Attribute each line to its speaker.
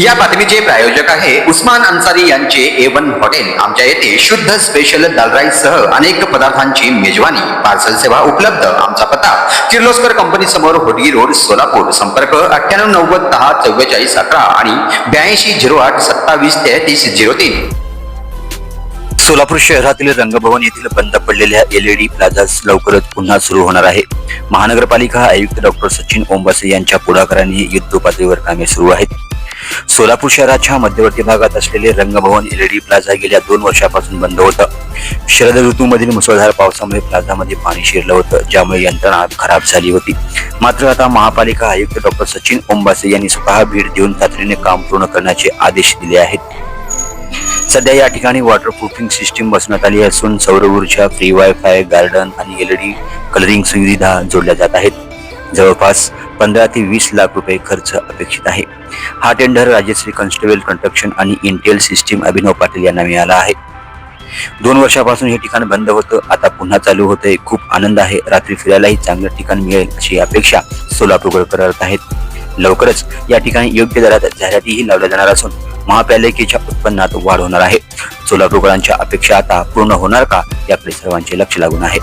Speaker 1: या बातमीचे प्रायोजक आहे उस्मान अन्सारी यांचे ए वन हॉटेल. आमच्या येथे शुद्ध स्पेशल दाल राईस सह अनेक पदार्थांची मेजवानी पार्सल सेवा उपलब्ध आमचा पत्ता किर्लोस्कर कंपनी समोर होडगी रोड सोलापूर. संपर्क अठ्ठ्याण्णव नव्वद दहा चव्वेचाळीस अकरा आणि ब्याऐंशी झिरो आठ सत्तावीस तेहतीस झिरो तीन. सोलापूर शहरातील रंगभवन येथील बंद पडलेल्या एलईडी प्लाझास लवकरच पुन्हा सुरू होणार आहे. महानगरपालिका आयुक्त डॉक्टर सचिन ओंबासे यांच्या पुढाकाराने युद्धपातळीवर कामे सुरू आहेत. सोलापूर शहराच्या मध्यवर्ती भागात असलेले रंगभवन एलईडी प्लाझा गेल्या दोन वर्षापासून बंद होतं. शरद ऋतूमधील मुसळधार पावसामुळे प्लाझामध्ये पाणी शिरलं होतं ज्यामुळे यंत्रणा खराब झाली होती. मात्र आता महापालिका आयुक्त डॉक्टर सचिन ओंबासे यांनी स्वतः भेट देऊन तातडीने काम पूर्ण करण्याचे आदेश दिले आहेत. सध्या या ठिकाणी वॉटर प्रूफिंग सिस्टीम बसवण्यात आली असून सौर ऊर्जा फ्री वायफाय गार्डन आणि एलईडी कलरिंग सुविधा जोडल्या जात आहेत. जवळपास पंधरा ते वीस लाख रुपये खर्च अपेक्षित आहे. हा टेंडर राजश्री कन्स्टेबल कंस्ट्रक्शन आणि इंटेल सिस्टीम अभिनव पाटील यांना मिळाला आहे. दोन वर्षापासून हे ठिकाण बंद होतं. आता पुन्हा चालू होतंय. खूप आनंद आहे. रात्री फिरायलाही चांगलं ठिकाण मिळेल अशी अपेक्षा सोलापूरकर करत आहेत. लवकरच या ठिकाणी योग्य दरात जाहिरातीही लावल्या जाणार असून महापालिकेच्या उत्पन्नात वाढ होणार आहे. सोलापूरकरांच्या अपेक्षा आता पूर्ण होणार का? याकडे सर्वांचे लक्ष लागून आहे.